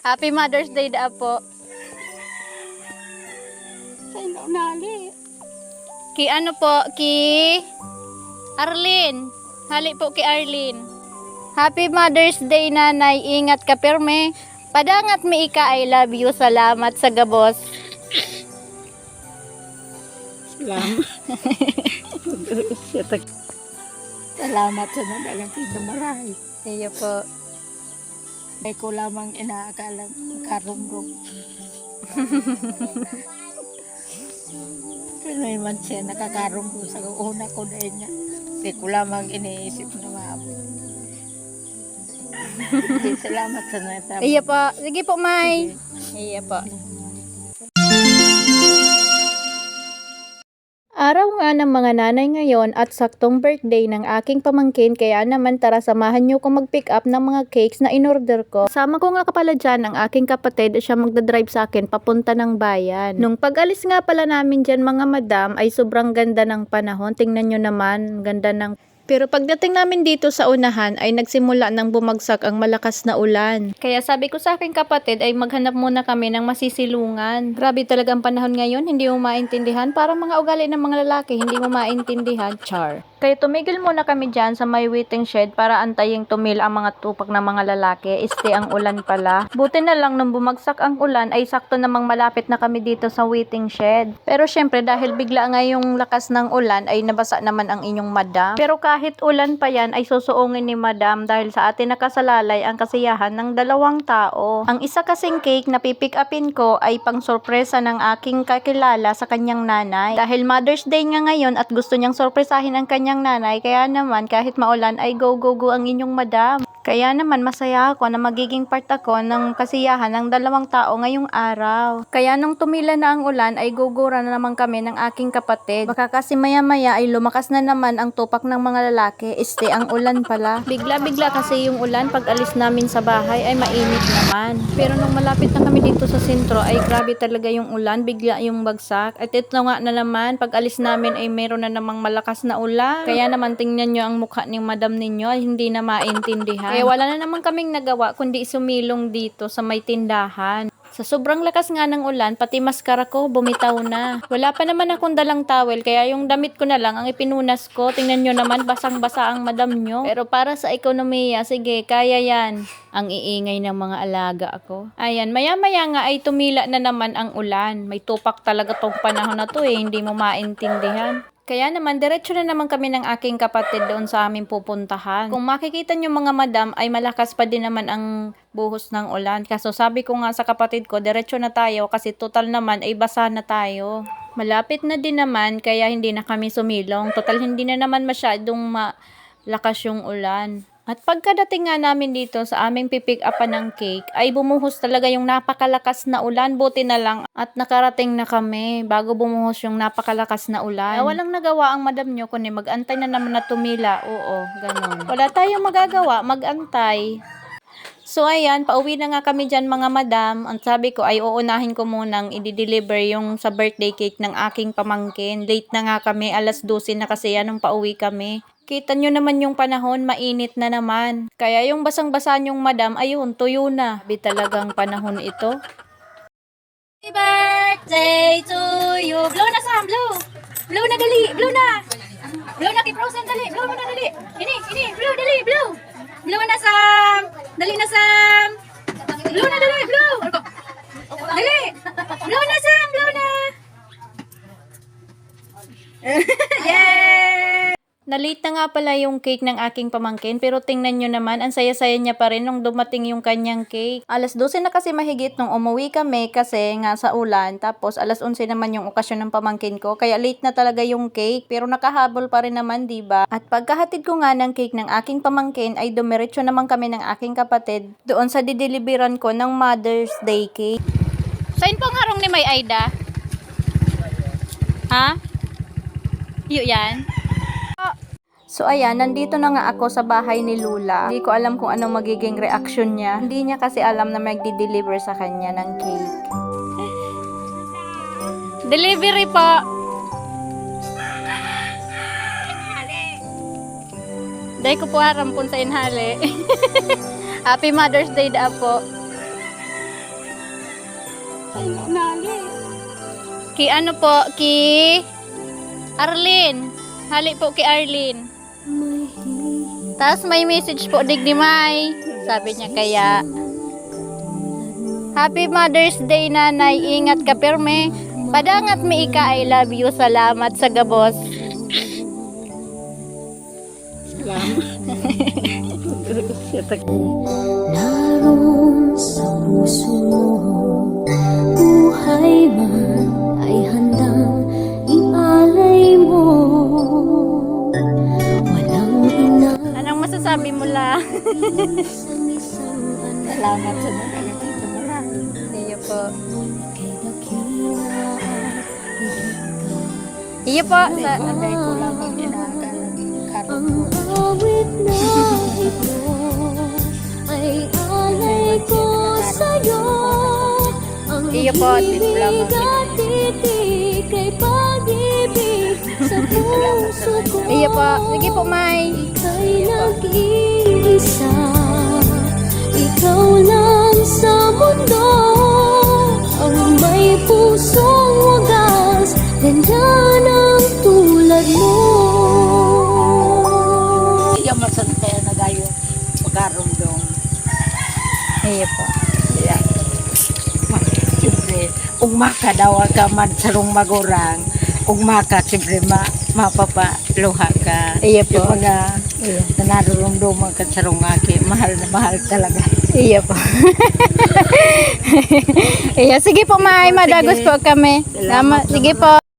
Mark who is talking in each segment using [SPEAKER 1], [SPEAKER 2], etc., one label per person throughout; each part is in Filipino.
[SPEAKER 1] Happy Mother's Day da po.
[SPEAKER 2] Sino nali?
[SPEAKER 1] Ki ano po, ki Arlene. Hali po ki Arlene. Happy Mother's Day, nanay. Ingat ka, perme. Padangat mi ika, I love you. Salamat sa gabos.
[SPEAKER 2] Salamat. Salamat sa nadalang pinamaray.
[SPEAKER 1] Iyo po.
[SPEAKER 2] Ay ko lamang inaakalang karunggong. Pero man siya nakakarunggong sa una ko dahil niya. Hindi ko lamang iniisip na maabot. Salamat sa nasabi.
[SPEAKER 1] Iyo po. Sige po, May. Iyo po. Araw nga ng mga nanay ngayon at saktong birthday ng aking pamangkin kaya naman tara samahan niyo ko mag-pick up ng mga cakes na in-order ko. Sama ko nga kapala dyan ang aking kapatid siya magdadrive sa akin papunta ng bayan. Nung pag-alis nga pala namin dyan mga madam ay sobrang ganda ng panahon. Tingnan nyo naman, ganda ng pero pagdating namin dito sa unahan ay nagsimula nang bumagsak ang malakas na ulan. Kaya sabi ko sa aking kapatid ay maghanap muna kami ng masisilungan. Grabe talaga ang panahon ngayon, hindi mo maintindihan. Parang mga ugali ng mga lalaki, hindi mo maintindihan. Char. Kaya tumigil muna kami dyan sa may waiting shed para antayin tumil ang mga tupak ng mga lalaki. Este ang ulan pala. Buti na lang nung bumagsak ang ulan ay sakto namang malapit na kami dito sa waiting shed. Pero syempre dahil bigla nga yung lakas ng ulan ay nabasa naman ang inyong madam. Pero kahit ulan pa yan ay susuungin ni madam dahil sa atin nakasalalay ang kasiyahan ng dalawang tao. Ang isa kasing cake na pipick upin ko ay pang sorpresa ng aking kakilala sa kanyang nanay. Dahil Mother's Day nga ngayon at gusto niyang sorpresahin ang kanyang nanay kaya naman kahit maulan ay go go go ang inyong madam. Kaya naman masaya ako na magiging part ako ng kasiyahan ng dalawang tao ngayong araw. Kaya nung tumila na ang ulan ay gugura na naman kami ng aking kapatid. Baka kasi maya maya ay lumakas na naman ang tupak ng mga lalaki. Este ang ulan pala. Bigla-bigla kasi yung ulan pag alis namin sa bahay ay mainit naman. Pero nung malapit na kami dito sa sentro ay grabe talaga yung ulan. Bigla yung bagsak. At ito nga na naman pag alis namin ay meron na namang malakas na ulan. Kaya naman tingnan nyo ang mukha ng madam ninyo ay hindi na maintindihan. Kaya wala na naman kaming nagawa kundi sumilong dito sa may tindahan. Sa sobrang lakas nga ng ulan, pati maskara ko bumitaw na. Wala pa naman akong dalang towel, kaya yung damit ko na lang ang ipinunas ko. Tingnan nyo naman, basang-basa ang madam nyo. Pero para sa ekonomiya, sige, kaya yan. Ang iingay ng mga alaga ako. Ayan, maya-maya nga ay tumila na naman ang ulan. May tupak talaga tong panahon na to eh, hindi mo maintindihan. Kaya naman, diretso na naman kami ng aking kapatid doon sa aming pupuntahan. Kung makikita nyo mga madam, ay malakas pa din naman ang buhos ng ulan. Kaso sabi ko nga sa kapatid ko, diretso na tayo kasi total naman ay basa na tayo. Malapit na din naman, kaya hindi na kami sumilong. Total hindi na naman masyadong malakas yung ulan. At pagkadating nga namin dito sa aming pipick upan ng cake, ay bumuhos talaga yung napakalakas na ulan. Buti na lang at nakarating na kami bago bumuhos yung napakalakas na ulan. Kaya walang nagawa ang madam nyo kundi mag-antay na naman na tumila. Oo, ganun. Wala tayong magagawa, mag-antay. So ayan, pauwi na nga kami dyan mga madam. Ang sabi ko ay uunahin ko munang i-deliver yung sa birthday cake ng aking pamangkin. Late na nga kami, alas 12 na kasi yan nung pauwi kami. Kita nyo naman yung panahon, mainit na naman. Kaya yung basang-basa yung madam, ayun, tuyo na. Bi talagang panahon ito. Happy birthday to you. Blow na Sam, blow. Blow na dali, blow na. Blow na kay Frozen, dali. Blow mo na dali. Ini, ini, blow, dali, blow. Blow na Sam. Dali na Sam. Blow na dali, blow. Dali. Blow na Sam, blow na. Yay! Nalate na nga pala yung cake ng aking pamangkin pero tingnan nyo naman ang saya-saya niya pa rin nung dumating yung kanyang cake. Alas 12 na kasi mahigit nung umuwi kami kasi nga sa ulan tapos alas 11 naman yung okasyon ng pamangkin ko kaya late na talaga yung cake pero nakahabol pa rin naman ba? At pagkahatid ko nga ng cake ng aking pamangkin ay dumiretso naman kami ng aking kapatid doon sa dideliveran ko ng Mother's Day cake. Saan pong harong ni May Aida? Ha? Yun yan? So ayan, nandito na nga ako sa bahay ni Lula. Hindi ko alam kung anong magiging reaction niya. Hindi niya kasi alam na magdi-deliver sa kanya ng cake. Delivery po! Dahil ko po haram kung sa inhali. Happy Mother's Day da po. Ki ano po, ki Arlene. Hali po ki Arlene. Tapos may message po dig ni May. Sabi niya kaya Happy Mother's Day nanay. Ingat ka perme. Padangat mi ika I love you. Salamat sa gabos.
[SPEAKER 3] Naroon
[SPEAKER 2] Salamat sa mga dito marami.
[SPEAKER 1] Iyo po. Iyo po. Sa,
[SPEAKER 2] Bagay ko karoon
[SPEAKER 3] Ang ito ay alay ko sa'yo Ang at ay pag-ibig sa puso ko
[SPEAKER 1] iyo po. Sige po, May.
[SPEAKER 3] Ika'y nag-iisa Ikaw lang sa mundo Ang may pusong wagas Ganda ng tulad mo
[SPEAKER 2] Iya masantay na gayo. Pagkaroon dong.
[SPEAKER 1] Iyo po.
[SPEAKER 2] Yeah. Siyempre, daw ka man sarong magurang, ug maka siyempre ma, mapapaluha ka.
[SPEAKER 1] Iya po.
[SPEAKER 2] Yung mga
[SPEAKER 1] Iyo.
[SPEAKER 2] nanarurumduman ka sarong aki, mahal na mahal talaga.
[SPEAKER 1] Iya po. iya, sige po, May. Madagos po kami. Salamat. Sige po.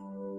[SPEAKER 3] Thank you.